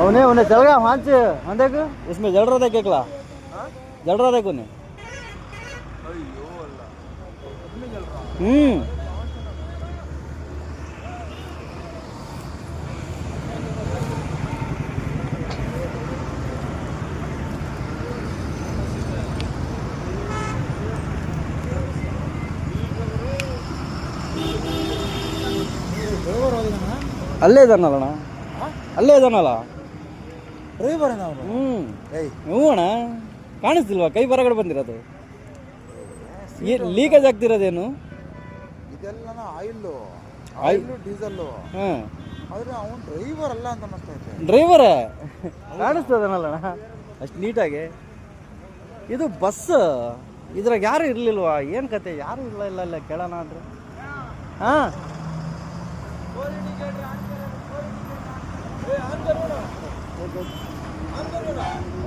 उन्हें उन्हें चल गया वहाँ से। हाँ देख। इसमें जल रहा था केकला। जल रहा था उन्हें हम्म। ಅಲ್ಲೇ ಇದಾನಲ್ಲಣ್ಣ ಅಲ್ಲೇ ಇದಾನಲ್ಲ ಡ್ರೈವರ್ ಏಯ್. ಹ್ಞೂ ಅಣ್ಣ. ಕಾಣಿಸ್ತಿಲ್ವಾ? ಕೈ ಬರಗಡೆ ಬಂದಿರೋದು. ಲೀಕೇಜ್ ಆಗ್ತಿರೋದೇನು? ಇದೆಲ್ಲ ಆಯಿಲ್ಲು. Oil- oil diesel. ಹಾಂ. ಆದ್ರೆ ಅವನು ಡ್ರೈವರ್ ಅಲ್ಲ ಅಂತ ಅನ್ನಿಸ್ತೈತೆ ಡ್ರೈವರ? ಕಾಣಿಸ್ತದನಲ್ಲಣ್ಣ. ಅಷ್ಟು ನೀಟಾಗಿ. ಇದು ಬಸ್. ಇದ್ರಾಗ ಯಾರು ಇರಲಿಲ್ವಾ? ಏನು ಕತೆ? ಯಾರು ಇಲ್ಲ ಇಲ್ಲ ಇಲ್ಲ. ಕೇಳೋಣ ಅಂದ್ರೆ. ಹಾಂ. Andalara.